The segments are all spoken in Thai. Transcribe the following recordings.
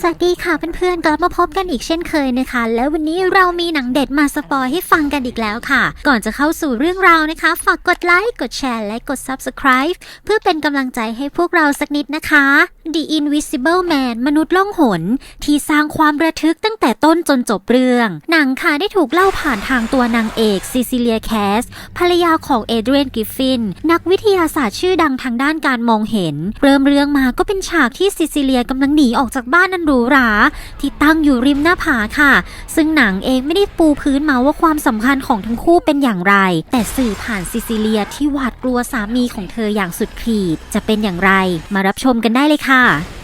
สวัสดีค่ะเพื่อนๆกลับมาพบกันอีกเช่นเคยนะคะ แล้ววันนี้เรามีหนังเด็ดมาสปอยให้ฟังกันอีกแล้วค่ะ ก่อนจะเข้าสู่เรื่องราวนะคะ ฝากกดไลค์กดแชร์และกด Subscribe เพื่อเป็นกำลังใจให้พวกเราสักนิดนะคะ The Invisible Man มนุษย์ล่องหน ที่สร้างความระทึกตั้งแต่ต้นจนจบเรื่อง หนังค่ะได้ถูกเล่าผ่านทางตัวนางเอกซิซิเลียแคส ภรรยาของเอเดรียนกริฟฟิน นักวิทยาศาสตร์ชื่อดังทางด้านการมองเห็น เริ่มเรื่องมาก็เป็นฉากที่ซิซิเลียกำลังหนีออกจากบ้านอันหรูหรา ที่ตั้งอยู่ริมหน้าผาค่ะ ซึ่งหนังเองไม่ได้ปูพื้นมาว่าความสำคัญของทั้งคู่เป็นอย่างไร แต่สื่อผ่านซิซิเลียที่หวาดกลัวสามีของเธออย่างสุดขีด จะเป็นอย่างไร มารับชมกันได้เลยค่ะค่ะ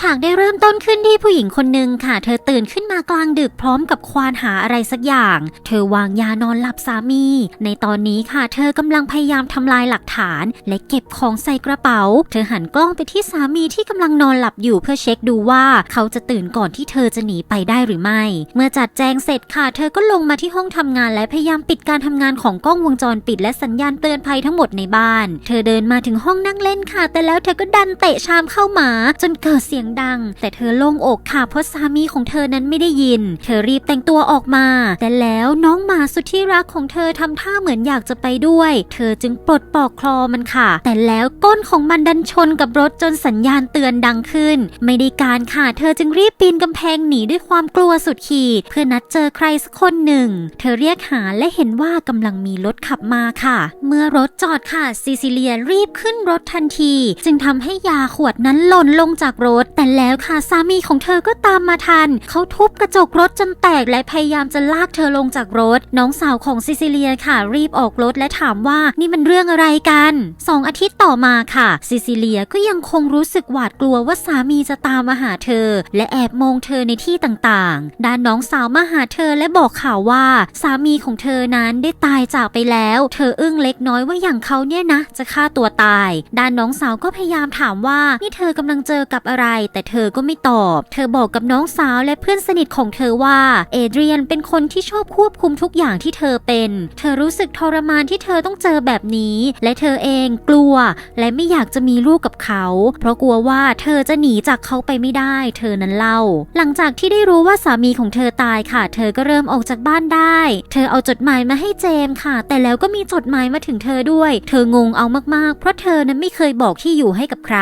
ฉากได้เริ่มต้นขึ้นที่ผู้หญิงคนหนึ่งค่ะ เธอตื่นขึ้นมากลางดึกพร้อมกับควานหาอะไรสักอย่าง เธอวางยานอนหลับสามี ในตอนนี้ค่ะ เธอกำลังพยายามทำลายหลักฐาน และเก็บของใส่กระเป๋า เธอหันกล้องไปที่สามีที่กำลังนอนหลับอยู่เพื่อเช็คดูว่าเขาจะตื่นก่อนที่เธอจะหนีไปได้หรือไม่ เมื่อจัดแจงเสร็จค่ะ เธอก็ลงมาที่ห้องทำงานและพยายามปิดการทำงานของกล้องวงจรปิด และสัญญาณเตือนภัยทั้งหมดในบ้าน เธอเดินมาถึงห้องนั่งเล่นค่ะ แต่แล้วเธอก็ดันเตะชามเข้าหมาจนเกิดเสียงดัง แต่เธอโล่งอกค่ะเพราะสามีของเธอนั้นไม่ได้ยิน เธอรีบแต่งตัวออกมา แต่แล้วน้องหมาสุดที่รักของเธอทำท่าเหมือนอยากจะไปด้วย เธอจึงปลดปลอกคลอมันค่ะ แต่แล้วก้นของมันดันชนกับรถจนสัญญาณเตือนดังขึ้น ไม่ได้การค่ะ เธอจึงรีบปีนกำแพงหนีด้วยความกลัวสุดขีด เพื่อนัดเจอใครสักคนหนึ่ง เธอเรียกหาและเห็นว่ากำลังมีรถขับมาค่ะ เมื่อรถจอดค่ะซิซิเลียรีบขึ้นรถทันที จึงทำให้ยาขวดนั้นหล่นลงจากรถแต่แล้วค่ะสามีของเธอก็ตามมาทัน เขาทุบกระจกรถจนแตกและพยายามจะลากเธอลงจากรถ น้องสาวของซิซิเลียค่ะ รีบออกรถและถามว่านี่มันเรื่องอะไรกันสองอาทิตย์ต่อมาค่ะซิซิเลียก็ยังคงรู้สึกหวาดกลัวว่าสามีจะตามมาหาเธอ และแอบมองเธอในที่ต่างๆ ด้านน้องสาวมาหาเธอและบอกข่าวว่า สามีของเธอนั้นได้ตายจากไปแล้ว เธออึ้งเล็กน้อยว่าอย่างเขาเนี่ยนะ จะฆ่าตัวตาย ด้านน้องสาวก็พยายามถามว่านี่เธอกำลังเจอกับอะไรแต่เธอก็ไม่ตอบ เธอบอกกับน้องสาวและเพื่อนสนิทของเธอว่า เอเดรียนเป็นคนที่ชอบควบคุมทุกอย่างที่เธอเป็น เธอรู้สึกทรมานที่เธอต้องเจอแบบนี้ และเธอเองกลัว และไม่อยากจะมีลูกกับเขา เพราะกลัวว่าเธอจะหนีจากเขาไปไม่ได้ เธอนั้นเล่า หลังจากที่ได้รู้ว่าสามีของเธอตายค่ะ เธอก็เริ่มออกจากบ้านได้ เธอเอาจดหมายมาให้เจมส์ค่ะ แต่แล้วก็มีจดหมายมาถึงเธอด้วย เธองงเอามากๆ เพราะเธอนั้นไม่เคยบอกที่อยู่ให้กับใคร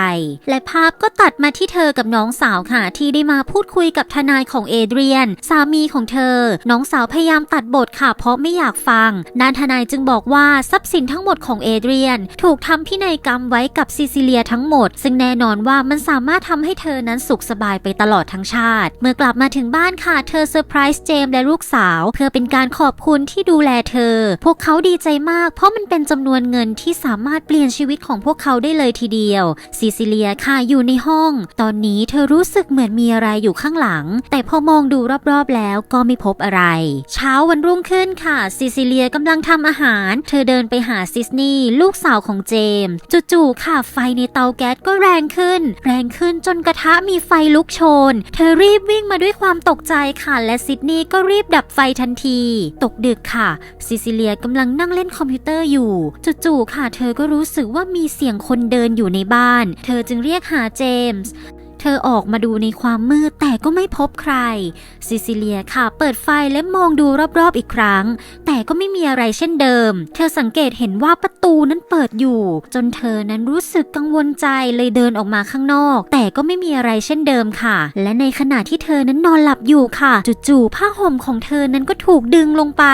และภาพก็ตัดมาที่เธอกับน้องสาวค่ะ ที่ได้มาพูดคุยกับทนายของเอเดรียน สามีของเธอ น้องสาวพยายามตัดบทค่ะ เพราะไม่อยากฟังด้านทนายจึงบอกว่าทรัพย์สินทั้งหมดของเอเดรียน ถูกทำพินัยกรรมไว้กับซิซิเลียทั้งหมด ซึ่งแน่นอนว่ามันสามารถทำให้เธอนั้นสุขสบายไปตลอดทั้งชาติ เมื่อกลับมาถึงบ้านค่ะเธอเซอร์ไพรส์เจมและลูกสาว เพื่อเป็นการขอบคุณที่ดูแลเธอ พวกเขาดีใจมาก เพราะมันเป็นจำนวนเงินที่สามารถเปลี่ยนชีวิตของพวกเขาได้เลยทีเดียวซิซิเลียค่ะอยู่ในห้อง ตอนนี้เธอรู้สึกเหมือนมีอะไรอยู่ข้างหลัง แต่พอมองดูรอบๆแล้วก็ไม่พบอะไร เช้าวันรุ่งขึ้นค่ะซิซิเลียกำลังทำอาหาร เธอเดินไปหาซิสนีย์ลูกสาวของเจมส์จู่ๆค่ะไฟในเตาแก๊สก็แรงขึ้น แรงขึ้นจนกระทะมีไฟลุกโชน เธอรีบวิ่งมาด้วยความตกใจค่ะและซิดนีย์ก็รีบดับไฟทันที ตกดึกค่ะ ซิซิเลียกำลังนั่งเล่นคอมพิวเตอร์อยู่จู่ๆค่ะ เธอก็รู้สึกว่ามีเสียงคนเดินอยู่ในบ้าน เธอจึงเรียกหาเจมส์ เธอออกมาดูในความมืดแต่ก็ไม่พบใคร ซิซิเลียค่ะ เปิดไฟและมองดูรอบๆอีกครั้ง แต่ก็ไม่มีอะไรเช่นเดิม เธอสังเกตเห็นว่าประตูนั้นเปิดอยู่ จนเธอนั้นรู้สึกกังวลใจเลยเดินออกมาข้างนอก แต่ก็ไม่มีอะไรเช่นเดิมค่ะ และในขณะที่เธอนั้นนอนหลับอยู่ค่ะจู่ๆผ้าห่มของเธอนั้นก็ถูกดึงลงไป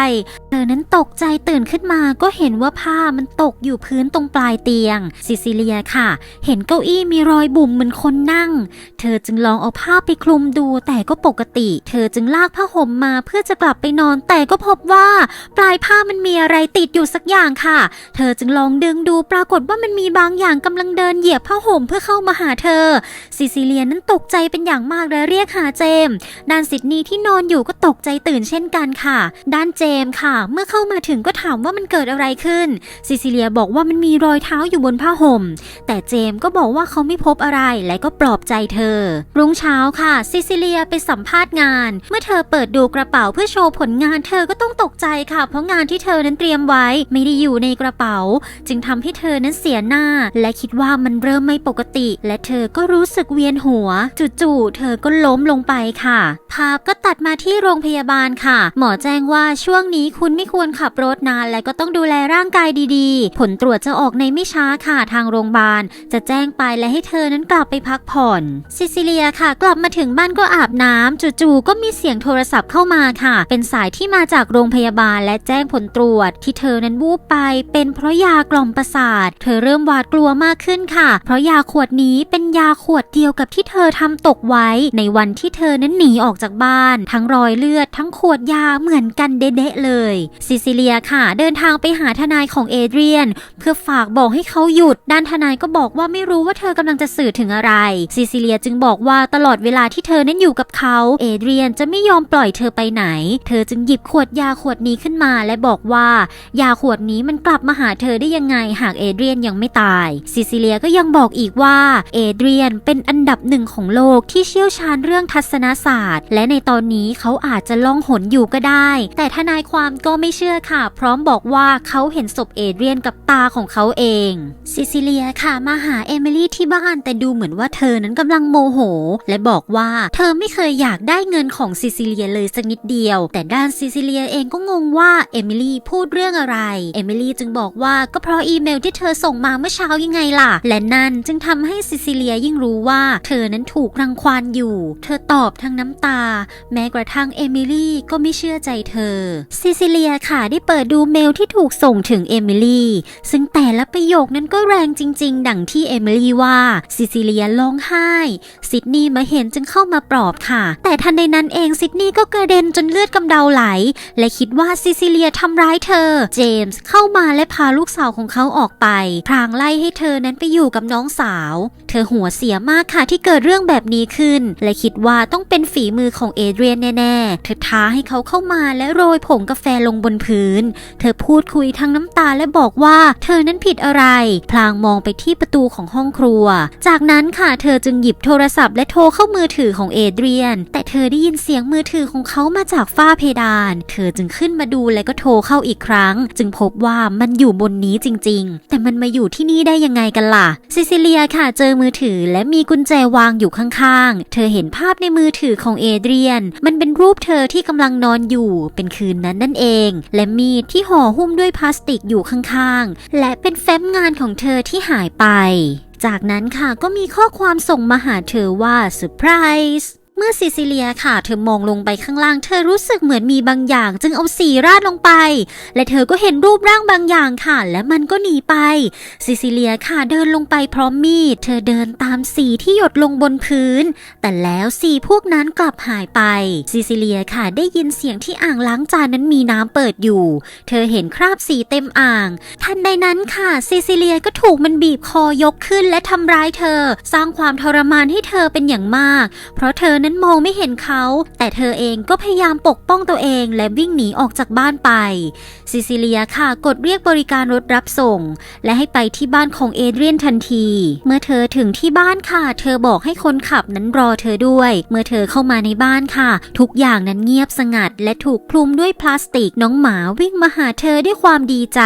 เธอนั้นตกใจตื่นขึ้นมาก็เห็นว่าผ้ามันตกอยู่พื้นตรงปลายเตียง ซิซิเลียค่ะ เห็นเก้าอี้มีรอยบุ๋มเหมือนคนนั่งเธอจึงลองเอาผ้าไปคลุมดูแต่ก็ปกติ เธอจึงลากผ้าห่มมาเพื่อจะกลับไปนอน แต่ก็พบว่า ปลายผ้ามันมีอะไรติดอยู่สักอย่างค่ะ เธอจึงลองดึงดูปรากฏว่ามันมีบางอย่างกำลังเดินเหยียบผ้าห่มเพื่อเข้ามาหาเธอ ซิซิเลียนั้นตกใจเป็นอย่างมากและเรียกหาเจมด้านซิดนีย์ที่นอนอยู่ก็ตกใจตื่นเช่นกันค่ะ ด้านเจมค่ะ เมื่อเข้ามาถึงก็ถามว่ามันเกิดอะไรขึ้น ซิซิเลียบอกว่ามันมีรอยเท้าอยู่บนผ้าห่ม แต่เจมก็บอกว่าเขาไม่พบอะไรและก็ปลอบใจเธอ รุ่งเช้าค่ะ ซิซิเลียไปสัมภาษณ์งาน เมื่อเธอเปิดดูกระเป๋าเพื่อโชว์ผลงานเธอก็ต้องตกใจค่ะ เพราะงานที่เธอนั้นเตรียมไว้ไม่ได้อยู่ในกระเป๋า จึงทำให้เธอนั้นเสียหน้า และคิดว่ามันเริ่มไม่ปกติ และเธอก็รู้สึกเวียนหัว จู่ๆเธอก็ล้มลงไปค่ะ ภาพก็ตัดมาที่โรงพยาบาลค่ะ หมอแจ้งว่าช่วงนี้คุณไม่ควรขับรถนาน และก็ต้องดูแลร่างกายดีๆ ผลตรวจจะออกในไม่ช้าค่ะทางโรงพยาบาล จะแจ้งไปและให้เธอนั้นกลับไปพักผ่อนซิซิเลียค่ะ กลับมาถึงบ้านก็อาบน้ำจู่ๆก็มีเสียงโทรศัพท์เข้ามาค่ะ เป็นสายที่มาจากโรงพยาบาลและแจ้งผลตรวจ ที่เธอนั้นวูบไป เป็นเพราะยากล่อมประสาท เธอเริ่มหวาดกลัวมากขึ้นค่ะ เพราะยาขวดนี้เป็นยาขวดเดียวกับที่เธอทำตกไว้ ในวันที่เธอนั้นหนีออกจากบ้าน ทั้งรอยเลือดทั้งขวดยาเหมือนกันเด๊ะๆเลยซิซิเลียค่ะ เดินทางไปหาทนายของเอเดรียน เพื่อฝากบอกให้เขาหยุด ด้านทนายก็บอกว่าไม่รู้ว่าเธอกำลังจะสื่อถึงอะไรซิซิเลียจึงบอกว่าตลอดเวลาที่เธอนั้นอยู่กับเขา เอเดรียนจะไม่ยอมปล่อยเธอไปไหน เธอจึงหยิบขวดยาขวดนี้ขึ้นมา และบอกว่า ยาขวดนี้มันกลับมาหาเธอได้ยังไงหากเอเดรียนยังไม่ตาย ซิซิเลียก็ยังบอกอีกว่า เอเดรียนเป็นอันดับหนึ่งของโลกที่เชี่ยวชาญเรื่องทัศนศาสตร์ และในตอนนี้เขาอาจจะล่องหนอยู่ก็ได้ แต่ทนายความก็ไม่เชื่อค่ะ พร้อมบอกว่าเขาเห็นศพเอเดรียนกับตาของเขาเอง ซิซิเลียค่ะมาหาเอมิลี่ที่บ้านแต่ดูเหมือนว่าเธอนั้นกำลังโมโห และบอกว่าเธอไม่เคยอยากได้เงินของซิซิเลียเลยสักนิดเดียว แต่ด้านซิซิเลียเองก็งงว่าเอมิลี่พูดเรื่องอะไร เอมิลี่จึงบอกว่าก็เพราะอีเมลที่เธอส่งมาเมื่อเช้ายังไงล่ะ และนั่นจึงทำให้ซิซิเลียยิ่งรู้ว่า เธอนั้นถูกรังควานอยู่ เธอตอบทั้งน้ำตา แม้กระทั่งเอมิลี่ก็ไม่เชื่อใจเธอ ซิซิเลียค่ะได้เปิดดูเมลที่ถูกส่งถึงเอมิลี่ ซึ่งแต่ละประโยคนั้นก็แรงจริง ๆ ดังที่เอมิลี่ว่า ซิซิเลียร้องไห้ซิดนีย์มาเห็นจึงเข้ามาปลอบค่ะ แต่ทันใดนั้นเองซิดนีย์ก็กระเด็นจนเลือดกำเดาไหล และคิดว่าซิซิเลียทำร้ายเธอ เจมส์เข้ามาและพาลูกสาวของเขาออกไป พรางไล่ให้เธอนั้นไปอยู่กับน้องสาว เธอหัวเสียมากค่ะที่เกิดเรื่องแบบนี้ขึ้น และคิดว่าต้องเป็นฝีมือของเอเดรียนแน่ๆ เธอท้าให้เขาเข้ามาและโรยผงกาแฟลงบนพื้น เธอพูดคุยทั้งน้ำตาและบอกว่าเธอนั้นผิดอะไร พลางมองไปที่ประตูของห้องครัว จากนั้นค่ะเธอจึงหยิบบโทรศัพท์และโทรเข้ามือถือของเอเดรียน แต่เธอได้ยินเสียงมือถือของเขามาจากฝ้าเพดาน เธอจึงขึ้นมาดูและก็โทรเข้าอีกครั้ง จึงพบว่ามันอยู่บนนี้จริง ๆ แต่มันมาอยู่ที่นี่ได้ยังไงกันล่ะซิซิเลียค่ะเจอมือถือและมีกุญแจวางอยู่ข้างๆ เธอเห็นภาพในมือถือของเอเดรียน มันเป็นรูปเธอที่กำลังนอนอยู่เป็นคืนนั้นนั่นเอง และมีดที่ห่อหุ้มด้วยพลาสติกอยู่ข้างๆ และเป็นแฟ้มงานของเธอที่หายไป จากนั้นค่ะก็มีข้อความส่งมาหาเธอว่าเซอร์ไพรส์ มื่อซิซิเลียค่ะ เธอมองลงไปข้างล่าง เธอรู้สึกเหมือนมีบางอย่าง จึงเอาสีราดลงไป และเธอก็เห็นรูปร่างบางอย่างค่ะ และมันก็หนีไป ซิซิเลียค่ะเดินลงไปพร้อมมีด เธอเดินตามสีที่หยดลงบนพื้น แต่แล้วสีพวกนั้นกลับหายไป ซิซิเลียค่ะได้ยินเสียงที่อ่างล้างจานนั้นมีน้ำเปิดอยู่ เธอเห็นคราบสีเต็มอ่าง ทันใดนั้นค่ะซิซิเลียก็ถูกมันบีบคอยกขึ้นและทำร้ายเธอ สร้างความทรมานให้เธอเป็นอย่างมาก เพราะเธอนั้นมองไม่เห็นเขา แต่เธอเองก็พยายามปกป้องตัวเองและวิ่งหนีออกจากบ้านไปซิซิเลียค่ะกดเรียกบริการรถรับส่ง และให้ไปที่บ้านของเอเดรียนทันที เมื่อเธอถึงที่บ้านค่ะ เธอบอกให้คนขับนั้นรอเธอด้วย เมื่อเธอเข้ามาในบ้านค่ะ ทุกอย่างนั้นเงียบสงัด และถูกคลุมด้วยพลาสติกน้องหมาวิ่งมาหาเธอด้วยความดีใจ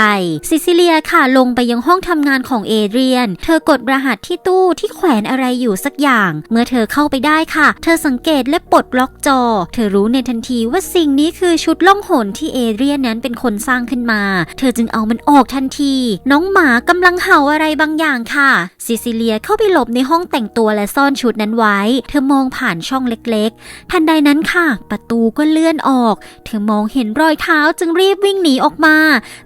ซิซิเลียค่ะลงไปยังห้องทำงานของเอเดรียน เธอกดรหัสที่ตู้ที่แขวนอะไรอยู่สักอย่าง เมื่อเธอเข้าไปได้ค่ะ เธอสังเกตและปลดล็อกจอ เธอรู้ในทันทีว่าสิ่งนี้คือชุดล่องหนที่เอเรียนนั้นเป็นคนสร้างขึ้นมา เธอจึงเอามันออกทันที น้องหมากำลังเห่าอะไรบางอย่างค่ะ ซิซิเลียเข้าไปหลบในห้องแต่งตัวและซ่อนชุดนั้นไว้ เธอมองผ่านช่องเล็กๆ ทันใดนั้นค่ะ ประตูก็เลื่อนออก เธอมองเห็นรอยเท้าจึงรีบวิ่งหนีออกมา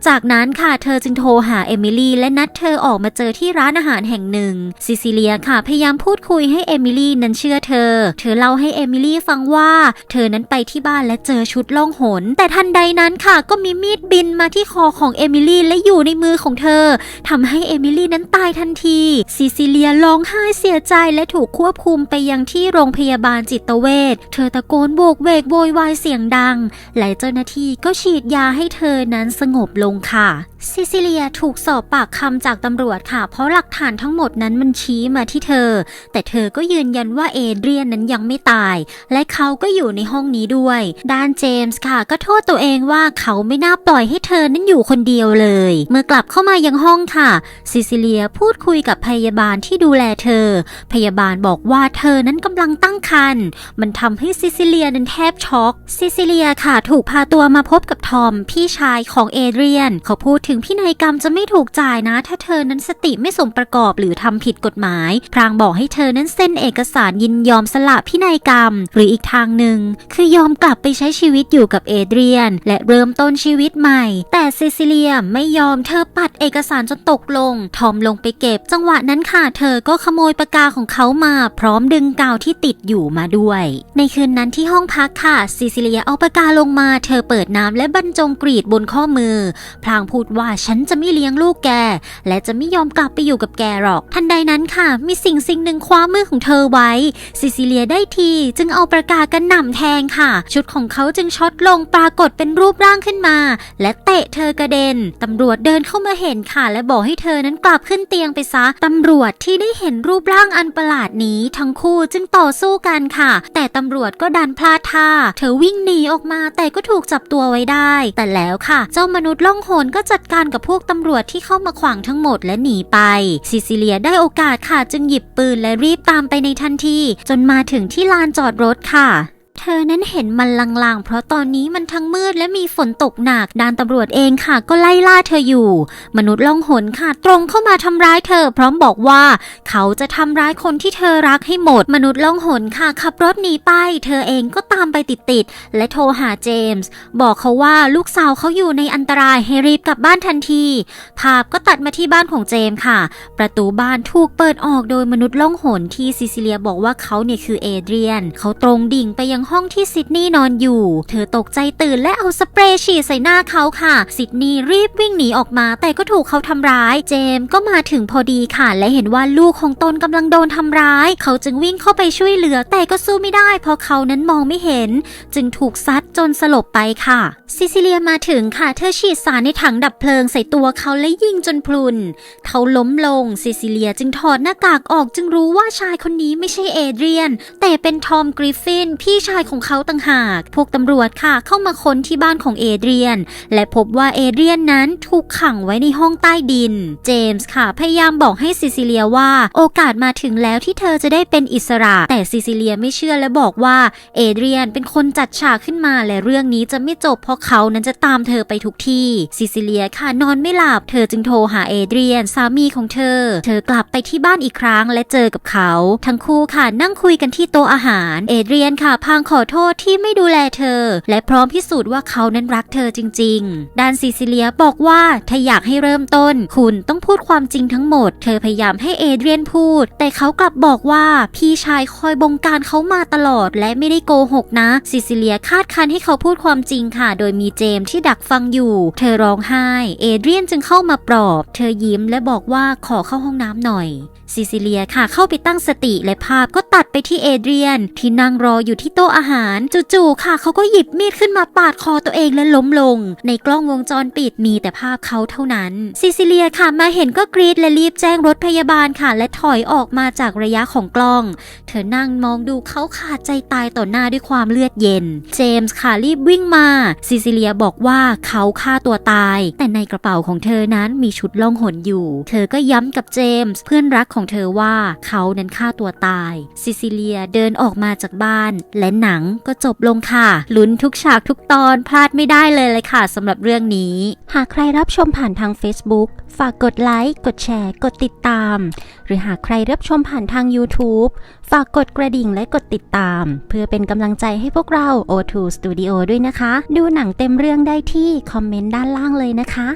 จากนั้นค่ะเธอจึงโทรหาเอมิลี่และนัดเธอออกมาเจอที่ร้านอาหารแห่งหนึ่ง ซิซิเลียค่ะพยายามพูดคุยให้เอมิลี่นั้นเชื่อเธอ เธอเล่าให้เอมิลี่ฟังว่า เธอนั้นไปที่บ้านและเจอชุดล่องหน แต่ทันใดนั้นค่ะก็มีมีดบินมาที่คอของเอมิลี่และอยู่ในมือของเธอทำให้เอมิลี่นั้นตายทันทีซิซิเลียร้องไห้เสียใจและถูกควบคุมไปยังที่โรงพยาบาลจิตเวชเธอตะโกนโบกเวกโวยวายเสียงดัง และเจ้าหน้าที่ก็ฉีดยาให้เธอนั้นสงบลงค่ะซิซิเลียถูกสอบปากคำจากตำรวจค่ะ เพราะหลักฐานทั้งหมดนั้นมันชี้มาที่เธอ แต่เธอก็ยืนยันว่าเอเดรียนนั้นยังไม่ตาย และเขาก็อยู่ในห้องนี้ด้วย ด้านเจมส์ค่ะ ก็โทษตัวเองว่าเขาไม่น่าปล่อยให้เธอนั้นอยู่คนเดียวเลย เมื่อกลับเข้ามายังห้องค่ะ ซิซิเลียพูดคุยกับพยาบาลที่ดูแลเธอ พยาบาลบอกว่าเธอนั้นกำลังตั้งครรภ์มันทำให้ซิซิเลียนั้นแทบช็อกซิซิเลียค่ะ ถูกพาตัวมาพบกับทอมพี่ชายของเอเดรียนเขาพูดถึงพินัยกรรมจะไม่ถูกจ่ายนะ ถ้าเธอนั้นสติไม่สมประกอบหรือทำผิดกฎหมาย พรางบอกให้เธอนั้นเซ็นเอกสารยินยอมสละพินัยกรรม หรืออีกทางหนึ่ง คือยอมกลับไปใช้ชีวิตอยู่กับเอเดรียน และเริ่มต้นชีวิตใหม่ แต่ซิซิเลียไม่ยอมเธอปัดเอกสารจนตกลง ทอมลงไปเก็บ จังหวะนั้นค่ะเธอก็ขโมยปากกาของเขามาพร้อมดึงกาวที่ติดอยู่มาด้วย ในคืนนั้นที่ห้องพักค่ะซิซิเลียเอาปากกาลงมา เธอเปิดน้ำและบรรจงกรีดบนข้อมือ พลางพูดว่าฉันจะไม่เลี้ยงลูกแก และจะไม่ยอมกลับไปอยู่กับแกหรอก ทันใดนั้นค่ะ มีสิ่งสิ่งหนึ่งคว้ามือของเธอไว้ ซิซิเลียได้ที จึงเอาปากกากันหน่ำแทงค่ะ ชุดของเขาจึงช็อตลงปรากฏเป็นรูปร่างขึ้นมา และเตะเธอกระเด็น ตำรวจเดินเข้ามาเห็นค่ะ และบอกให้เธอนั้นกลับขึ้นเตียงไปซะ ตำรวจที่ได้เห็นรูปร่างอันประหลาดนี้ทั้งคู่จึงต่อสู้กันค่ะ แต่ตำรวจก็ดันพลาดท่า เธอวิ่งหนีออกมาแต่ก็ถูกจับตัวไว้ได้ แต่แล้วค่ะ เจ้ามนุษย์ล่องหนก็จัดการกับพวกตำรวจที่เข้ามาขวางทั้งหมดและหนีไป ซิซิเลียได้โอกาสค่ะจึงหยิบปืนและรีบตามไปในทันที จนมาถึงที่ลานจอดรถค่ะ เธอนั้นเห็นมันลางๆ เพราะตอนนี้มันทั้งมืดและมีฝนตกหนักด้านตำรวจเองค่ะ ก็ไล่ล่าเธออยู่ มนุษย์ล่องหนค่ะ ตรงเข้ามาทำร้ายเธอ พร้อมบอกว่า เขาจะทำร้ายคนที่เธอรักให้หมด มนุษย์ล่องหนค่ะขับรถหนีไป เธอเองก็ตามไปติดๆและโทรหาเจมส์บอกเขาว่าลูกสาวเขาอยู่ในอันตรายให้รีบกลับบ้านทันที ภาพก็ตัดมาที่บ้านของเจมส์ค่ะ ประตูบ้านถูกเปิดออกโดยมนุษย์ล่องหนที่ซิซิเลียบอกว่าเขาเนี่ยคือเอเดรียน เขาตรงดิ่งไปยังห้องที่ซิดนีย์นอนอยู่ เธอตกใจตื่นและเอาสเปรย์ฉีดใส่หน้าเขาค่ะ ซิดนีย์รีบวิ่งหนีออกมา แต่ก็ถูกเขาทำร้าย เจมส์ก็มาถึงพอดีค่ะ และเห็นว่าลูกของตนกำลังโดนทำร้าย เขาจึงวิ่งเข้าไปช่วยเหลือ แต่ก็สู้ไม่ได้ เพราะเขานั้นมองไม่เห็น จึงถูกซัดจนสลบไปค่ะ ซิซิเลียมาถึงค่ะ เธอฉีดสารในถังดับเพลิงใส่ตัวเขาและยิงจนพลุน เขาล้มลง ซิซิเลียจึงถอดหน้ากากออกจึงรู้ว่าชายคนนี้ไม่ใช่เอเดรียน แต่เป็นทอมกริฟฟินพี่ชายของเขาต่างหาก พวกตำรวจค่ะเข้ามาค้นที่บ้านของเอเดรียน และพบว่าเอเดรียนนั้นถูกขังไว้ในห้องใต้ดิน เจมส์ค่ะพยายามบอกให้ซิซิเลียว่า โอกาสมาถึงแล้วที่เธอจะได้เป็นอิสระ แต่ซิซิเลียไม่เชื่อและบอกว่าเอเดรียนเป็นคนจัดฉากขึ้นมาและเรื่องนี้จะไม่จบเพราะเขานั้นจะตามเธอไปทุกที่ซิซิเลียค่ะนอนไม่หลับเธอจึงโทรหาเอเดรียนสามีของเธอ เธอกลับไปที่บ้านอีกครั้งและเจอกับเขา ทั้งคู่ค่ะนั่งคุยกันที่โต๊ะอาหาร เอเดรียนค่ะพางขอโทษที่ไม่ดูแลเธอ และพร้อมพิสูจน์ว่าเขานั้นรักเธอจริง ๆด้านซิซิเลียบอกว่าถ้าอยากให้เริ่มต้น คุณต้องพูดความจริงทั้งหมด เธอพยายามให้เอเดรียนพูด แต่เขากลับบอกว่าพี่ชายคอยบงการเขามาตลอด และไม่ได้โกหกนะซิซิเลียคาดคันให้เขาพูดความจริงค่ะ โดยมีเจมส์ที่ดักฟังอยู่ เธอร้องไห้ เอเดรียนจึงเข้ามาปลอบ เธอยิ้มและบอกว่าขอเข้าห้องน้ำหน่อยซิซิเลียค่ะเข้าไปตั้งสติและภาพก็ตัดไปที่เอเดรียน ที่นั่งรออยู่ที่โต๊ะอาหารจู่ๆค่ะ เขาก็หยิบมีดขึ้นมาปาดคอตัวเองและล้มลง ในกล้องวงจรปิดมีแต่ภาพเขาเท่านั้น ซิซิเลียค่ะมาเห็นก็กรีดและรีบแจ้งรถพยาบาลค่ะ และถอยออกมาจากระยะของกล้อง เธอนั่งมองดูเขาขาดใจตายต่อหน้าด้วยความเลือดเย็น เจมส์ค่ะรีบวิ่งมา ซิซิเลียบอกว่าเขาฆ่าตัวตาย แต่ในกระเป๋าของเธอนั้นมีชุดล่องหนอยู่ เธอก็ย้ำกับเจมส์เพื่อนรักของเธอว่าเขานั้นฆ่าตัวตาย ซิซิเลียเดินออกมาจากบ้านและหนังก็จบลงค่ะ ลุ้นทุกฉากทุกตอนพลาดไม่ได้เลยเลยค่ะสำหรับเรื่องนี้ หากใครรับชมผ่านทาง Facebook ฝากกดไลค์ กดแชร์ กดติดตาม หรือหากใครรับชมผ่านทาง YouTube ฝากกดกระดิ่งและกดติดตาม เพื่อเป็นกำลังใจให้พวกเรา O2 Studio ด้วยนะคะ ดูหนังเต็มเรื่องได้ที่คอมเมนต์ด้านล่างเลยนะคะ